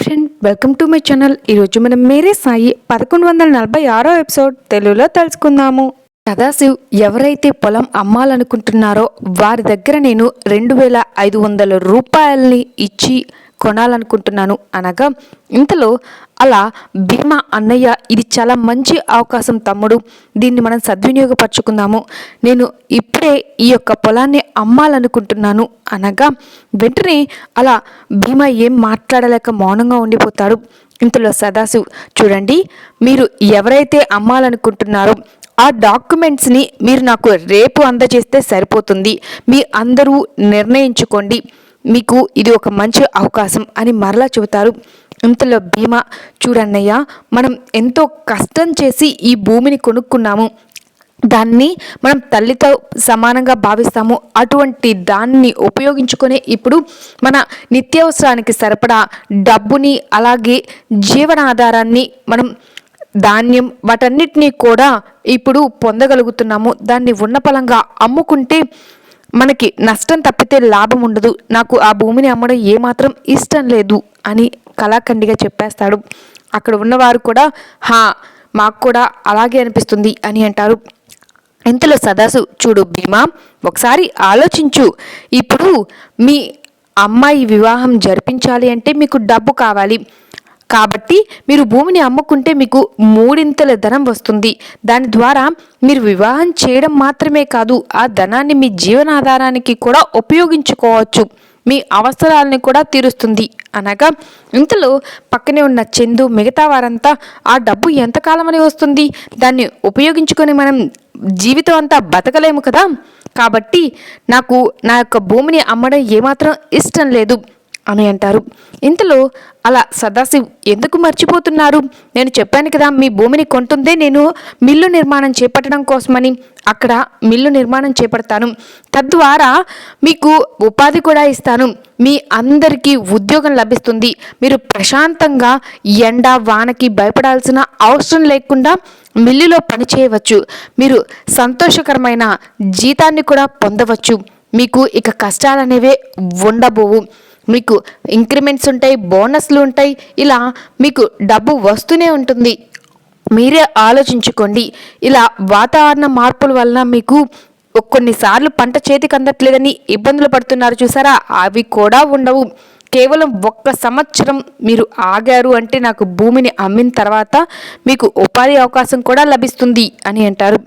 Friend welcome to my channel ఈరోజు మనం మేరే సాయి పదకొండు వందల నలభై ఆరో ఎపిసోడ్ తెలుగులో తెలుసుకుందాము సదాశివ్ ఎవరైతే పొలం అమ్మాలనుకుంటున్నారో వారి దగ్గర నేను రెండు వేల ఐదు వందల రూపాయలని ఇచ్చి కొనాలనుకుంటున్నాను అనగా ఇంతలో అలా భీమా అన్నయ్య ఇది చాలా మంచి అవకాశం తమ్ముడు. దీన్ని మనం సద్వినియోగపరచుకుందాము. నేను ఇప్పుడే ఈ యొక్క పొలాన్ని అమ్మాలనుకుంటున్నాను అనగా వెంటనే అలా భీమా ఏం మాట్లాడలేక మౌనంగా ఉండిపోతాడు. ఇంతలో సదాశివ్ చూడండి మీరు ఎవరైతే అమ్మాలనుకుంటున్నారో ఆ డాక్యుమెంట్స్ని మీరు నాకు రేపు అందజేస్తే సరిపోతుంది. మీ అందరూ నిర్ణయించుకోండి. మీకు ఇది ఒక మంచి అవకాశం అని మరలా చెబుతారు. ఇంతలో భీమా చూడన్నయ్య మనం ఎంతో కష్టం చేసి ఈ భూమిని కొనుక్కున్నాము. దాన్ని మనం తల్లితో సమానంగా భావిస్తాము. అటువంటి దాన్ని ఉపయోగించుకొని ఇప్పుడు మన నిత్యావసరానికి సరిపడా డబ్బుని అలాగే జీవనాధారాన్ని మనం ధాన్యం వాటన్నిటినీ కూడా ఇప్పుడు పొందగలుగుతున్నాము. దాన్ని ఉన్నపలంగా అమ్ముకుంటే మనకి నష్టం తప్పితే లాభం ఉండదు. నాకు ఆ భూమిని అమ్మడం ఏమాత్రం ఇష్టం లేదు అని కళాఖండిగా చెప్పేస్తాడు. అక్కడ ఉన్నవారు కూడా హా మాకు కూడా అలాగే అనిపిస్తుంది అని అంటారు. ఇంతలో సదాసు చూడు భీమా ఒకసారి ఆలోచించు. ఇప్పుడు మీ అమ్మాయి వివాహం జరిపించాలి అంటే మీకు డబ్బు కావాలి. కాబట్టి మీరు భూమిని అమ్ముకుంటే మీకు మూడింతల ధనం వస్తుంది. దాని ద్వారా మీరు వివాహం చేయడం మాత్రమే కాదు ఆ ధనాన్ని మీ జీవనాధారానికి కూడా ఉపయోగించుకోవచ్చు. మీ అవసరాలని కూడా తీరుస్తుంది. అనగా ఇంతలో పక్కనే ఉన్న చందు మిగతా వారంతా ఆ డబ్బు ఎంతకాలమని వస్తుంది? దాన్ని ఉపయోగించుకొని మనం జీవితం అంతా బతకలేము కదా? కాబట్టి నాకు నా యొక్క భూమిని అమ్మడం ఏమాత్రం ఇష్టం లేదు. అని అంటారు. ఇంతలో అలా సదాశివ్ ఎందుకు మర్చిపోతున్నారు? నేను చెప్పాను కదా మీ భూమిని కొంటుందే నేను మిల్లు నిర్మాణం చేపట్టడం కోసమని. అక్కడ మిల్లు నిర్మాణం చేపడతాను. తద్వారా మీకు ఉపాధి కూడా ఇస్తాను. మీ అందరికీ ఉద్యోగం లభిస్తుంది. మీరు ప్రశాంతంగా ఎండ వానకి భయపడాల్సిన అవసరం లేకుండా మిల్లులో పని చేయవచ్చు. మీరు సంతోషకరమైన జీతాన్ని కూడా పొందవచ్చు. మీకు ఇక కష్టాలనేవే ఉండబోవు. మీకు ఇంక్రిమెంట్స్ ఉంటాయి బోనస్లు ఉంటాయి ఇలా మీకు డబ్బు వస్తూనే ఉంటుంది. మీరే ఆలోచించుకోండి. ఇలా వాతావరణ మార్పుల వలన మీకు కొన్నిసార్లు పంట చేతికి అందట్లేదని ఇబ్బందులు పడుతున్నారు చూసారా? అవి కూడా ఉండవు. కేవలం ఒక్క సంవత్సరం మీరు ఆగారు అంటే నాకు భూమిని అమ్మిన తర్వాత మీకు ఉపాధి అవకాశం కూడా లభిస్తుంది అని అంటారు.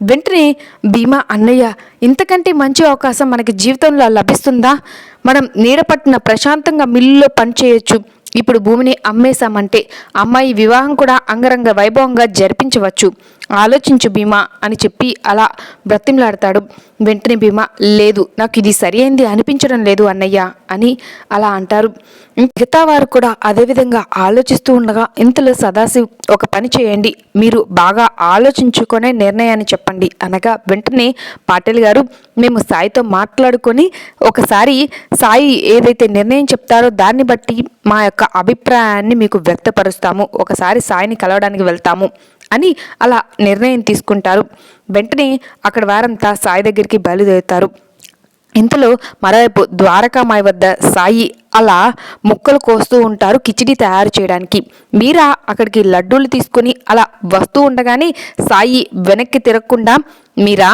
వెంటనే భీమా అన్నయ్య ఇంతకంటే మంచి అవకాశం మనకి జీవితంలో లభిస్తుందా? మనం నీడపట్టిన ప్రశాంతంగా మిల్లులో పనిచేయచ్చు ఇప్పుడు భూమిని అమ్మేశామంటే అమ్మాయి వివాహం కూడా అంగరంగ వైభవంగా జరిపించవచ్చు. ఆలోచించు భీమా అని చెప్పి అలా బ్రతిమలాడతాడు. వెంటనే భీమా లేదు నాకు ఇది సరైంది అనిపించడం లేదు అన్నయ్య అని అలా అంటారు. మిగతా వారు కూడా అదేవిధంగా ఆలోచిస్తూ ఉండగా ఇంతలో సదాశివ్ ఒక పని చేయండి మీరు బాగా ఆలోచించుకునే నిర్ణయాన్ని చెప్పండి అనగా వెంటనే పాటిల్ గారు మేము సాయితో మాట్లాడుకొని ఒకసారి సాయి ఏదైతే నిర్ణయం చెప్తారో దాన్ని బట్టి మా యొక్క అభిప్రాయాన్ని మీకు వ్యక్తపరుస్తాము. ఒకసారి సాయిని కలవడానికి వెళ్తాము అని అలా నిర్ణయం తీసుకుంటారు. వెంటనే అక్కడ వారంతా సాయి దగ్గరికి బయలుదేరుతారు. ఇంతలో మరోవైపు ద్వారకామాయి వద్ద సాయి అలా ముక్కలు కోస్తూ ఉంటారు కిచిడి తయారు చేయడానికి. మీరా అక్కడికి లడ్డూలు తీసుకుని అలా వస్తూ ఉండగానే సాయి వెనక్కి తిరగకుండా మీరా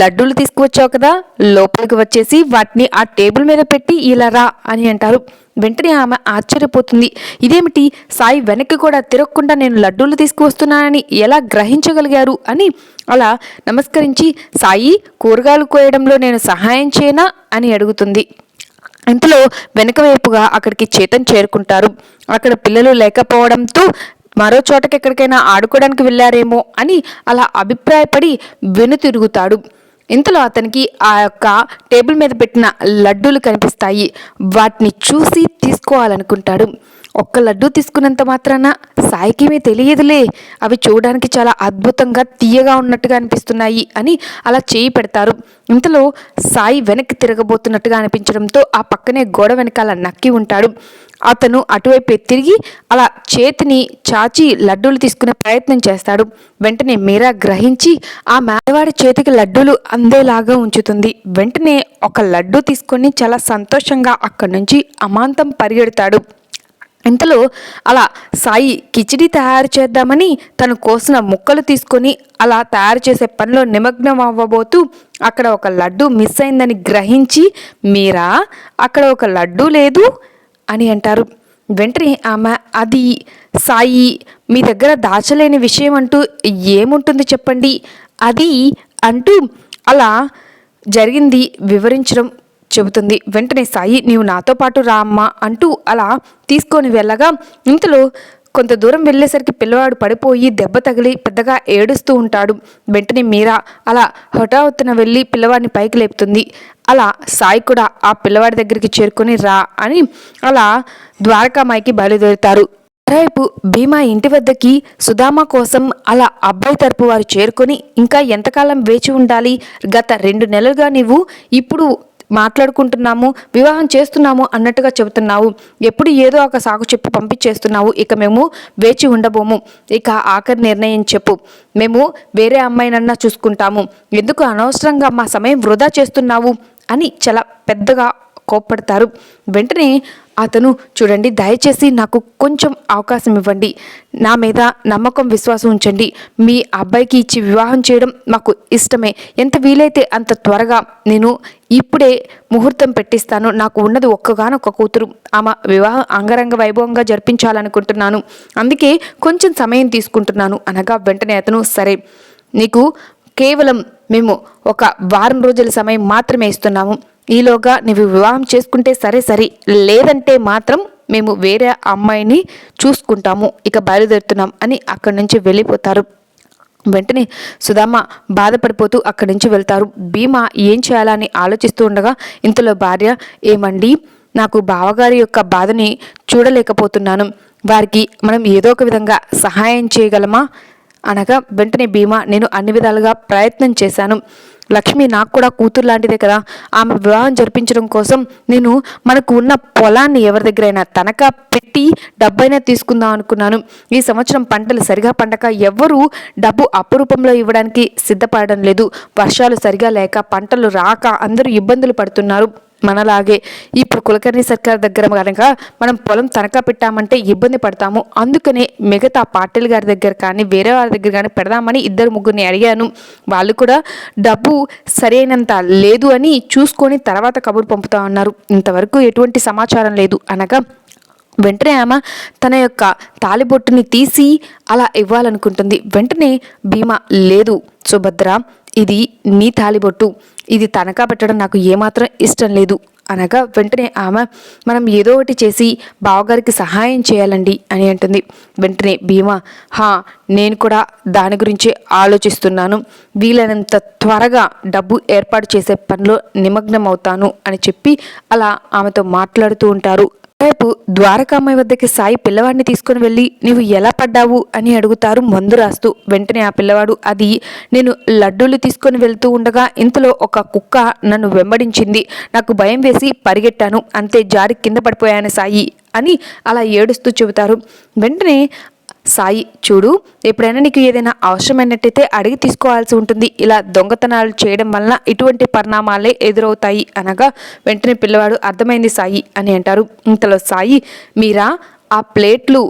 లడ్డూలు తీసుకువచ్చావు కదా లోపలికి వచ్చేసి వాటిని ఆ టేబుల్ మీద పెట్టి ఇలా రా అని అంటారు. వెంటనే ఆమె ఆశ్చర్యపోతుంది. ఇదేమిటి? సాయి వెనక్కి కూడా తిరగకుండా నేను లడ్డూలు తీసుకువస్తున్నానని ఎలా గ్రహించగలిగారు? అని అలా నమస్కరించి సాయి కూరగాయలు కోయడంలో నేను సహాయం చేయనా అని అడుగుతుంది. ఇంతలో వెనక వైపుగా అక్కడికి చేతన్ చేరుకుంటారు. అక్కడ పిల్లలు లేకపోవడంతో మరో చోటకి ఎక్కడికైనా ఆడుకోవడానికి వెళ్ళారేమో అని అలా అభిప్రాయపడి వెనుతిరుగుతాడు. ఇంతలో అతనికి ఆ యొక్క టేబుల్ మీద పెట్టిన లడ్డూలు కనిపిస్తాయి. వాటిని చూసి తీసుకోవాలనుకుంటాడు. ఒక్క లడ్డూ తీసుకున్నంత మాత్రాన సాయికిమే తెలియదులే. అవి చూడడానికి చాలా అద్భుతంగా తీయగా ఉన్నట్టుగా అనిపిస్తున్నాయి అని అలా చేయి పెడతారు. ఇంతలో సాయి వెనక్కి తిరగబోతున్నట్టుగా అనిపించడంతో ఆ పక్కనే గోడ వెనకాల నక్కి ఉంటాడు. అతను అటువైపే తిరిగి అలా చేతిని చాచి లడ్డూలు తీసుకునే ప్రయత్నం చేస్తాడు. వెంటనే మీరా గ్రహించి ఆ మేడవాడి చేతికి లడ్డూలు అందేలాగా ఉంచుతుంది. వెంటనే ఒక లడ్డు తీసుకొని చాలా సంతోషంగా అక్కడి నుంచి అమాంతం పరిగెడతాడు. ఇంతలో అలా సాయి కిచిడి తయారు చేద్దామని తను కోసిన ముక్కలు తీసుకొని అలా తయారు చేసే పనిలో నిమగ్నం అవ్వబోతూ అక్కడ ఒక లడ్డు మిస్ అయిందని గ్రహించి మీరా అక్కడ ఒక లడ్డు లేదు అని అంటారు. వెంటనే ఆమె అది సాయి మీ దగ్గర దాచలేని విషయం అంటూ ఏముంటుంది చెప్పండి? అది అంటూ అలా జరిగింది వివరించడం చెబుతుంది. వెంటనే సాయి నీవు నాతో పాటు రా అమ్మా అంటూ అలా తీసుకొని వెళ్ళగా ఇంతలో కొంత దూరం వెళ్ళేసరికి పిల్లవాడు పడిపోయి దెబ్బ తగిలి పెద్దగా ఏడుస్తూ ఉంటాడు. వెంటనే మీరా అలా హఠాత్తున వెళ్ళి పిల్లవాడిని పైకి లేపుతుంది. అలా సాయి కూడా ఆ పిల్లవాడి దగ్గరికి చేరుకొని రా అని అలా ద్వారకామాయికి బయలుదేరుతారు. మరోవైపు భీమా ఇంటి వద్దకి సుధామ కోసం అలా అబ్బాయి తరపు వారు చేరుకొని ఇంకా ఎంతకాలం వేచి ఉండాలి? గత రెండు నెలలుగా నీవు ఇప్పుడు మాట్లాడుకుంటున్నాము వివాహం చేస్తున్నాము అన్నట్టుగా చెబుతున్నావు. ఎప్పుడు ఏదో ఒక సాకు చెప్పి పంపించేస్తున్నావు. ఇక మేము వేచి ఉండబోము. ఇక ఆఖరి నిర్ణయం చెప్పు. మేము వేరే అమ్మాయినన్నా చూసుకుంటాము. ఎందుకు అనవసరంగా మా సమయం వృధా చేస్తున్నావు? అని చాలా పెద్దగా కోప్పడతారు. వెంటనే అతను చూడండి దయచేసి నాకు కొంచెం అవకాశం ఇవ్వండి. నా మీద నమ్మకం విశ్వాసం ఉంచండి. మీ అబ్బాయికి ఇచ్చి వివాహం చేయడం మాకు ఇష్టమే. ఎంత వీలైతే అంత త్వరగా నేను ఇప్పుడే ముహూర్తం పెట్టిస్తాను. నాకు ఉన్నది ఒక్కగానొక్క కూతురు. ఆమె వివాహం అంగరంగ వైభవంగా జరిపించాలనుకుంటున్నాను. అందుకే కొంచెం సమయం తీసుకుంటున్నాను అనగా వెంటనే అతను సరే నీకు కేవలం మేము ఒక వారం రోజుల సమయం మాత్రమే ఇస్తున్నాము. ఈలోగా నీవు వివాహం చేసుకుంటే సరే సరే లేదంటే మాత్రం మేము వేరే అమ్మాయిని చూసుకుంటాము ఇక బయలుదేరుతున్నాం అని అక్కడి నుంచి వెళ్ళిపోతారు. వెంటనే సుధామ బాధపడిపోతూ అక్కడి నుంచి వెళ్తారు. భీమా ఏం చేయాలని ఆలోచిస్తూ ఉండగా ఇంతలో భార్య ఏమండి? నాకు బావగారి యొక్క బాధని చూడలేకపోతున్నాను. వారికి మనం ఏదో ఒక విధంగా సహాయం చేయగలమా? అనగా వెంటనే భీమా నేను అన్ని విధాలుగా ప్రయత్నం చేశాను. లక్ష్మి నాకు కూడా కూతురు లాంటిదే కదా. ఆమె వివాహం జరిపించడం కోసం నేను మనకు ఉన్న పొలాన్ని ఎవరి దగ్గరైనా తనఖా పెట్టి డబ్బైనా తీసుకుందాం అనుకున్నాను. ఈ సంవత్సరం పంటలు సరిగా పండక ఎవ్వరూ డబ్బు అపురూపంలో ఇవ్వడానికి సిద్ధపడడం లేదు. వర్షాలు సరిగా లేక పంటలు రాక అందరూ ఇబ్బందులు పడుతున్నారు. మనలాగే ఇప్పుడు కులకర్ణి సర్కార్ దగ్గర కనుక మనం పొలం తనఖా పెట్టామంటే ఇబ్బంది పడతాము. అందుకనే మిగతా పాటిల్ గారి దగ్గర కానీ వేరే వారి దగ్గర కానీ పెడదామని ఇద్దరు ముగ్గురిని అడిగాను. వాళ్ళు కూడా డబ్బు సరైనంత లేదు అని చూసుకొని తర్వాత కబురు పంపుతా ఉన్నారు. ఇంతవరకు ఎటువంటి సమాచారం లేదు. అనగా వెంటనే ఆమె తన యొక్క తాలిబొట్టుని తీసి అలా ఇవ్వాలనుకుంటుంది. వెంటనే భీమా లేదు. సుభద్ర ఇది నీ తాలిబొట్టు. ఇది తనఖా పెట్టడం నాకు ఏమాత్రం ఇష్టం లేదు. అనగా వెంటనే ఆమె మనం ఏదో ఒకటి చేసి బావగారికి సహాయం చేయాలండి అని అంటుంది. వెంటనే భీమా హా నేను కూడా దాని గురించి ఆలోచిస్తున్నాను. వీలైనంత త్వరగా డబ్బు ఏర్పాటు చేసే పనిలో నిమగ్నం అవుతాను అని చెప్పి అలా ఆమెతో మాట్లాడుతూ ఉంటారు. రేపు ద్వారకామ్మ వద్దకి సాయి పిల్లవాడిని తీసుకుని వెళ్ళి నీవు ఎలా పడ్డావు? అని అడుగుతారు మందు రాస్తూ. వెంటనే ఆ పిల్లవాడు అది నేను లడ్డూలు తీసుకొని వెళ్తూ ఉండగా ఇంతలో ఒక కుక్క నన్ను వెంబడించింది. నాకు భయం వేసి పరిగెట్టాను. అంతే జారి కింద పడిపోయాను సాయి అని అలా ఏడుస్తూ చెబుతారు. వెంటనే సాయి చూడు ఎప్పుడైనా నీకు ఏదైనా అవసరమైనట్టయితే అడిగి తీసుకోవాల్సి ఉంటుంది. ఇలా దొంగతనాలు చేయడం వలన ఇటువంటి పరిణామాలే ఎదురవుతాయి అనగా వెంటనే పిల్లవాడు అర్థమైంది సాయి అని అంటారు. ఇంతలో సాయి మీరా ఆ ప్లేట్లు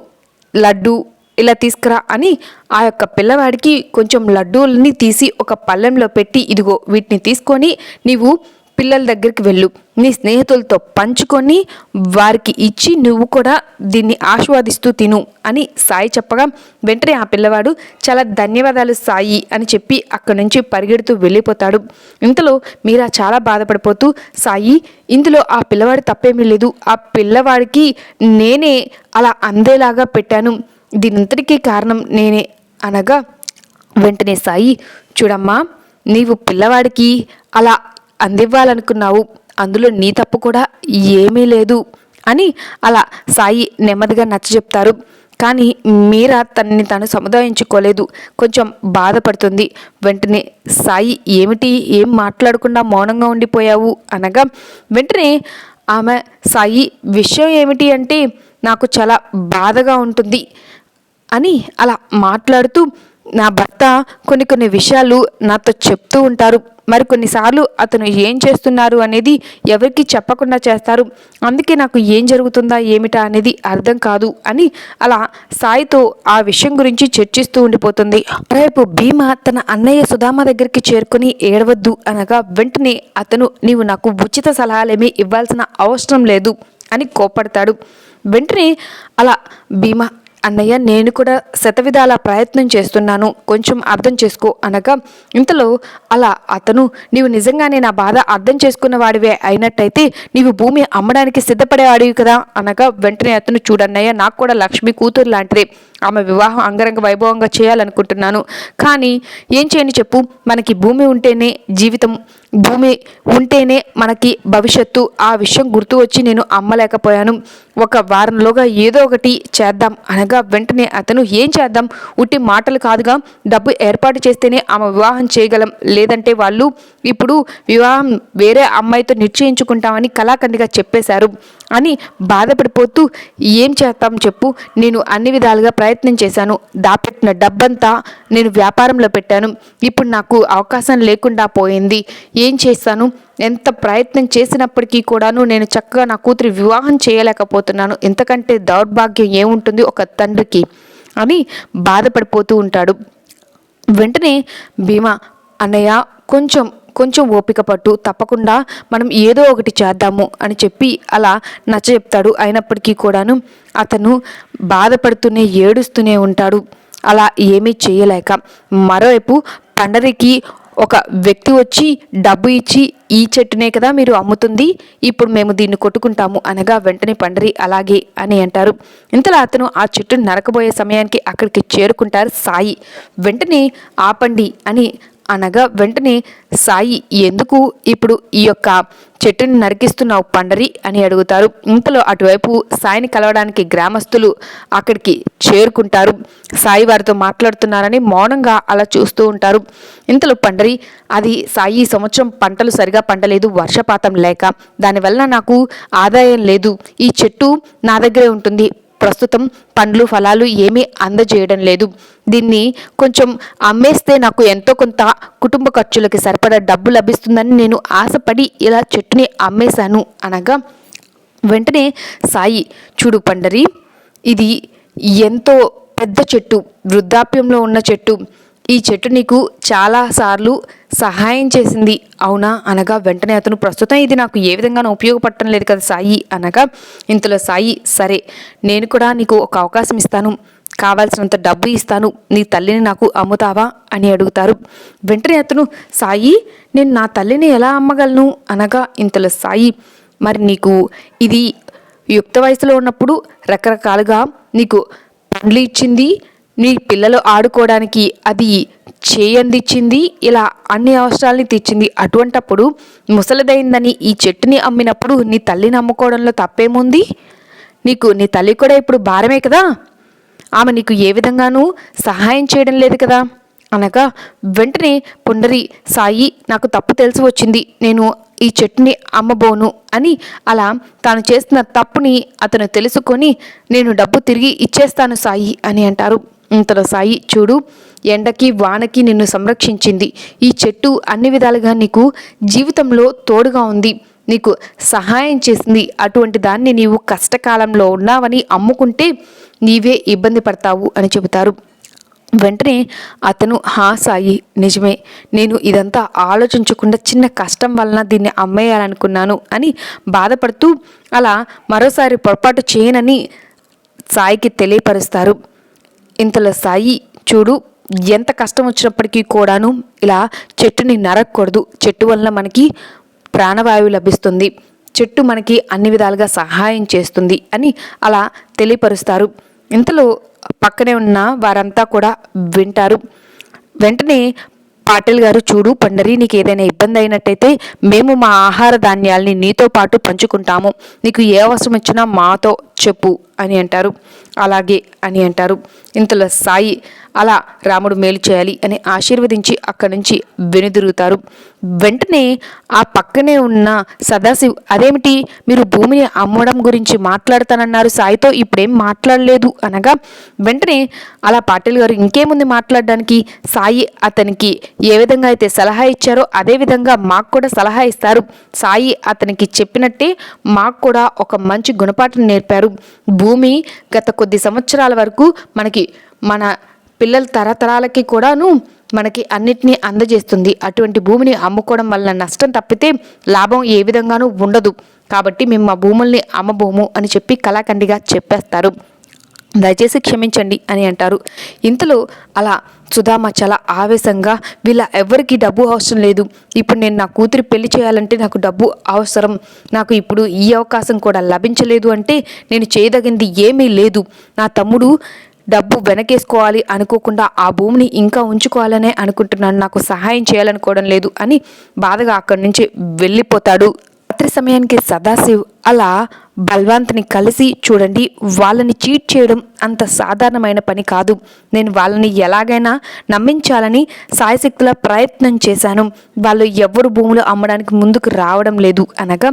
లడ్డు ఇలా తీసుకురా అని ఆ యొక్క పిల్లవాడికి కొంచెం లడ్డూలని తీసి ఒక పళ్ళెంలో పెట్టి ఇదిగో వీటిని తీసుకొని నీవు పిల్లల దగ్గరికి వెళ్ళు. నీ స్నేహితులతో పంచుకొని వారికి ఇచ్చి నువ్వు కూడా దీన్ని ఆస్వాదిస్తూ తిను అని సాయి చెప్పగా వెంటనే ఆ పిల్లవాడు చాలా ధన్యవాదాలు సాయి అని చెప్పి అక్కడి నుంచి పరిగెడుతూ వెళ్ళిపోతాడు. ఇంతలో మీరా చాలా బాధపడిపోతూ సాయి ఇందులో ఆ పిల్లవాడు తప్పేమీ లేదు. ఆ పిల్లవాడికి నేనే అలా అందేలాగా పెట్టాను. దీనంతటికీ కారణం నేనే అనగా వెంటనే సాయి చూడమ్మా నీవు పిల్లవాడికి అలా అందివ్వాలనుకున్నావు అందులో నీ తప్పు కూడా ఏమీ లేదు అని అలా సాయి నెమ్మదిగా నచ్చ చెప్తారు. కానీ మీరా తనని తను సముదాయించుకోలేదు. కొంచెం బాధపడుతుంది. వెంటనే సాయి ఏమిటి? ఏం మాట్లాడకుండా మౌనంగా ఉండిపోయావు? అనగా వెంటనే ఆమె సాయి విషయం ఏమిటి అంటే నాకు చాలా బాధగా ఉంటుంది అని అలా మాట్లాడుతూ నా భర్త కొన్ని కొన్ని విషయాలు నాతో చెప్తూ ఉంటారు. మరి కొన్నిసార్లు అతను ఏం చేస్తున్నారు అనేది ఎవరికి చెప్పకుండా చేస్తారు. అందుకే నాకు ఏం జరుగుతుందా ఏమిటా అనేది అర్థం కాదు అని అలా సాయితో ఆ విషయం గురించి చర్చిస్తూ ఉండిపోతుంది. రేపు భీమ తన అన్నయ్య సుధామ దగ్గరికి చేరుకుని ఏడవద్దు అనగా వెంటనే అతను నీవు నాకు ఉచిత సలహాలేమీ ఇవ్వాల్సిన అవసరం లేదు అని కోపడతాడు వెంటనే అలా భీమా అన్నయ్య నేను కూడా శతవిధాల ప్రయత్నం చేస్తున్నాను. కొంచెం అర్థం చేసుకో అనగా ఇంతలో అలా అతను నీవు నిజంగానే నా బాధ అర్థం చేసుకున్న వాడివే అయినట్టయితే నీవు భూమి అమ్మడానికి సిద్ధపడేవాడివి కదా? అనగా వెంటనే అతను చూడన్నయ్య నాకు కూడా లక్ష్మి కూతురు లాంటిదే. ఆమె వివాహం అంగరంగ వైభవంగా చేయాలనుకుంటున్నాను. కానీ ఏం చేయని చెప్పు? మనకి భూమి ఉంటేనే జీవితం భూమి ఉంటేనే మనకి భవిష్యత్తు. ఆ విషయం గుర్తు వచ్చి నేను అమ్మలేకపోయాను. ఒక వారంలోగా ఏదో ఒకటి చేద్దాం అనగా వెంటనే అతను ఏం చేద్దాం? ఉట్టి మాటలు కాదుగా. డబ్బు ఏర్పాటు చేస్తేనే ఆమె వివాహం చేయగలం. లేదంటే వాళ్ళు ఇప్పుడు వివాహం వేరే అమ్మాయితో నిశ్చయించుకుంటామని కళాఖండిగా చెప్పేశారు. అని బాధపడిపోతూ ఏం చేస్తాం చెప్పు. నేను అన్ని విధాలుగా ప్రయత్నం చేశాను. దాపెట్టిన డబ్బంతా నేను వ్యాపారంలో పెట్టాను. ఇప్పుడు నాకు అవకాశం లేకుండా పోయింది. ఏ ఏం చేస్తాను ఎంత ప్రయత్నం చేసినప్పటికీ కూడాను నేను చక్కగా నా కూతురి వివాహం చేయలేకపోతున్నాను. ఎంతకంటే దౌర్భాగ్యం ఏముంటుంది ఒక తండ్రికి? అని బాధపడిపోతూ ఉంటాడు. వెంటనే భీమా అన్నయ్య కొంచెం కొంచెం ఓపిక పట్టు. తప్పకుండా మనం ఏదో ఒకటి చేద్దాము అని చెప్పి అలా నచ్చ చెప్తాడు అయినప్పటికీ కూడాను అతను బాధపడుతూనే ఏడుస్తూనే ఉంటాడు. అలా ఏమీ చేయలేక మరోవైపు పండరికి ఒక వ్యక్తి వచ్చి డబ్బు ఇచ్చి ఈ చెట్టునే కదా మీరు అమ్ముతుంది ఇప్పుడు మేము దీన్ని కొట్టుకుంటాము అనగా వెంటనే పండరి అలాగే అని అంటారు. ఇంతలో అతను ఆ చెట్టును నరకబోయే సమయానికి అక్కడికి చేరుకుంటారు సాయి. వెంటనే ఆపండి అని అనగా వెంటనే సాయి ఎందుకు ఇప్పుడు ఈ యొక్క చెట్టుని నరికిస్తున్నావు పండరి? అని అడుగుతారు. ఇంతలో అటువైపు సాయిని కలవడానికి గ్రామస్తులు అక్కడికి చేరుకుంటారు. సాయి వారితో మాట్లాడుతున్నారని మౌనంగా అలా చూస్తూ ఉంటారు. ఇంతలో పండరి అది సాయి ఈ సంవత్సరం పంటలు సరిగా పండలేదు వర్షపాతం లేక. దానివల్ల నాకు ఆదాయం లేదు. ఈ చెట్టు నా దగ్గరే ఉంటుంది. ప్రస్తుతం పండ్లు ఫలాలు ఏమీ అందజేయడం లేదు. దీన్ని కొంచెం అమ్మేస్తే నాకు ఎంతో కొంత కుటుంబ ఖర్చులకి సరిపడా డబ్బు లభిస్తుందని నేను ఆశపడి ఇలా చెట్టుని అమ్మేశాను అనగా వెంటనే సాయి చూడు పండరి ఇది ఎంతో పెద్ద చెట్టు వృద్ధాప్యంలో ఉన్న చెట్టు ఈ చెట్టు నీకు చాలాసార్లు సహాయం చేసింది. అవునా? అనగా వెంటనే అతను ప్రస్తుతం ఇది నాకు ఏ విధంగానూ ఉపయోగపడటం లేదు కదా సాయి అనగా ఇంతలో సాయి సరే నేను కూడా నీకు ఒక అవకాశం ఇస్తాను. కావాల్సినంత డబ్బు ఇస్తాను. నీ తల్లిని నాకు అమ్ముతావా? అని అడుగుతారు. వెంటనే అతను సాయి నేను నా తల్లిని ఎలా అమ్మగలను? అనగా ఇంతలో సాయి మరి నీకు ఇది యుక్త వయసులో ఉన్నప్పుడు రకరకాలుగా నీకు పండ్లు ఇచ్చింది నీ పిల్లలు ఆడుకోవడానికి అది చేయందిచ్చింది ఇలా అన్ని అవసరాలని తీర్చింది. అటువంటప్పుడు ముసలిదైందని ఈ చెట్టుని అమ్మినప్పుడు నీ తల్లిని అమ్ముకోవడంలో తప్పేముంది? నీకు నీ తల్లి కూడా ఇప్పుడు భారమే కదా? ఆమె నీకు ఏ విధంగానూ సహాయం చేయడం లేదు కదా? అనగా వెంటనే పుండరి సాయి నాకు తప్పు తెలిసి వచ్చింది. నేను ఈ చెట్టుని అమ్మబోను అని అలా తాను చేస్తున్న తప్పుని అతను తెలుసుకొని నేను డబ్బు తిరిగి ఇచ్చేస్తాను సాయి అని అంటారు. ఇంతలో సాయి చూడు ఎండకి వానకి నిన్ను సంరక్షించింది. ఈ చెట్టు అన్ని విధాలుగా నీకు జీవితంలో తోడుగా ఉంది. నీకు సహాయం చేసింది. అటువంటి దాన్ని నీవు కష్టకాలంలో ఉన్నావని అమ్ముకుంటే నీవే ఇబ్బంది పడతావు అని చెబుతారు. వెంటనే అతను హా సాయి నిజమే. నేను ఇదంతా ఆలోచించకుండా చిన్న కష్టం వలన దీన్ని అమ్మేయాలనుకున్నాను అని బాధపడుతూ అలా మరోసారి పొరపాటు చేయనని సాయికి తెలియపరుస్తారు. ఇంతలో సాయి చూడు ఎంత కష్టం వచ్చినప్పటికీ కూడాను ఇలా చెట్టుని నరకూడదు చెట్టు వలన మనకి ప్రాణవాయువు లభిస్తుంది. చెట్టు మనకి అన్ని విధాలుగా సహాయం చేస్తుంది అని అలా తెలియపరుస్తారు. ఇంతలో పక్కనే ఉన్న వారంతా కూడా వింటారు. వెంటనే పాటిల్ గారు చూడు పండరి నీకు ఏదైనా ఇబ్బంది అయినట్టయితే మేము మా ఆహార ధాన్యాల్ని నీతో పాటు పంచుకుంటాము. నీకు ఏ అవసరం వచ్చినా మాతో చెప్పు అని అంటారు. అలాగే అని అంటారు. ఇంతలో సాయి అలా రాముడు మేలు చేయాలి అని ఆశీర్వదించి అక్కడి నుంచి వెనుదిరుగుతారు. వెంటనే ఆ పక్కనే ఉన్న సదాశివ్ అదేమిటి? మీరు భూమిని అమ్మడం గురించి మాట్లాడతానన్నారు సాయితో ఇప్పుడేం మాట్లాడలేదు? అనగా వెంటనే అలా పాటిల్ గారు ఇంకేముంది మాట్లాడడానికి? సాయి అతనికి ఏ విధంగా అయితే సలహా ఇచ్చారో అదే విధంగా మాకు కూడా సలహా ఇస్తారు. సాయి అతనికి చెప్పినట్టే మాకు కూడా ఒక మంచి గుణపాఠం నేర్పారు. భూమి గత కొద్ది సంవత్సరాల వరకు మనకి మన పిల్లల తరతరాలకి కూడాను మనకి అన్నిటినీ అందజేస్తుంది. అటువంటి భూమిని అమ్ముకోవడం వలన నష్టం తప్పితే లాభం ఏ విధంగానూ ఉండదు. కాబట్టి మేము మా భూముల్ని అమ్మబోము అని చెప్పి కళాఖండిగా చెప్పేస్తారు. దయచేసి క్షమించండి అని అంటారు. ఇంతలో అలా సుధామ చాలా ఆవేశంగా వీళ్ళ ఎవరికి డబ్బు అవసరం లేదు. ఇప్పుడు నేను నా కూతురి పెళ్ళి చేయాలంటే నాకు డబ్బు అవసరం. నాకు ఇప్పుడు ఈ అవకాశం కూడా లభించలేదు అంటే నేను చేయదగింది ఏమీ లేదు. నా తమ్ముడు డబ్బు వెనకేసుకోవాలి అనుకోకుండా ఆ భూమిని ఇంకా ఉంచుకోవాలనే అనుకుంటున్నాను. నాకు సహాయం చేయాలనుకోవడం లేదు అని బాధగా అక్కడి నుంచి వెళ్ళిపోతాడు. రాత్రి సమయానికి సదాశివ్ అలా బల్వంత్ని కలిసి చూడండి వాళ్ళని చీట్ చేయడం అంత సాధారణమైన పని కాదు. నేను వాళ్ళని ఎలాగైనా నమ్మించాలని సాయశక్తుల ప్రయత్నం చేశాను. వాళ్ళు ఎవరు భూములు అమ్మడానికి ముందుకు రావడం లేదు అనగా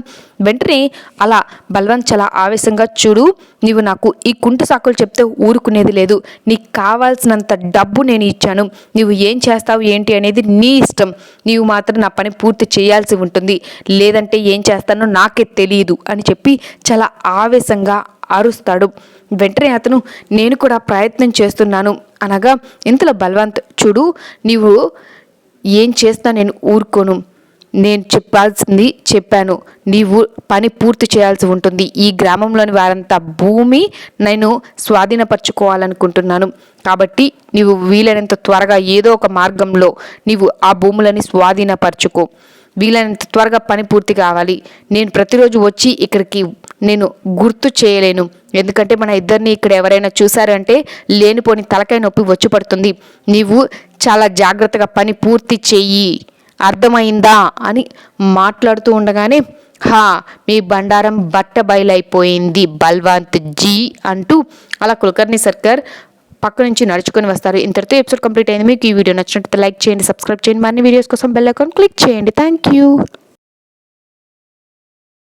వెంటనే అలా బల్వంత్ చాలా ఆవేశంగా చూడు నీవు నాకు ఈ కుంటు సాకులు చెప్తే ఊరుకునేది లేదు. నీకు కావాల్సినంత డబ్బు నేను ఇచ్చాను. నీవు ఏం చేస్తావు ఏంటి అనేది నీ ఇష్టం. నీవు మాత్రం నా పని పూర్తి చేయాల్సి ఉంటుంది. లేదంటే ఏం చేస్తానో నాకే తెలియదు అని చెప్పి చాలా ఆవేశంగా అరుస్తాడు. వెంటనే అతను నేను కూడా ప్రయత్నం చేస్తున్నాను. అనగా ఇంతలో బల్వంత్ చూడు నీవు ఏం చేస్తా నేను ఊరుకోను. నేను చెప్పాల్సింది చెప్పాను. నీవు పని పూర్తి చేయాల్సి ఉంటుంది. ఈ గ్రామంలోని వారంతా భూమి నేను స్వాధీనపరచుకోవాలనుకుంటున్నాను. కాబట్టి నీవు వీలైనంత త్వరగా ఏదో ఒక మార్గంలో నీవు ఆ భూములని స్వాధీనపరచుకో. వీలైనంత త్వరగా పని పూర్తి కావాలి. నేను ప్రతిరోజు వచ్చి ఇక్కడికి నేను గుర్తు చేయలేను. ఎందుకంటే మన ఇద్దరిని ఇక్కడ ఎవరైనా చూసారంటే లేనిపోని తలకాయ నొప్పి వచ్చి పడుతుంది. నీవు చాలా జాగ్రత్తగా పని పూర్తి చెయ్యి. అర్థమైందా? అని మాట్లాడుతూ ఉండగానే హా మీ బండారం బట్ట బయలైపోయింది బల్వంత్ జీ అంటూ అలా కులకర్ణి సర్కార్ పక్క నుంచి నడుచుకొని వస్తారు. ఇంతటితో ఎపిసోడ్ కంప్లీట్ అయింది. మీకు ఈ వీడియో నచ్చినట్టు లైక్ చేయండి సబ్స్క్రైబ్ చేయండి. మరిన్ని వీడియోస్ కోసం బెల్ అకౌంట్ క్లిక్ చేయండి. Thank you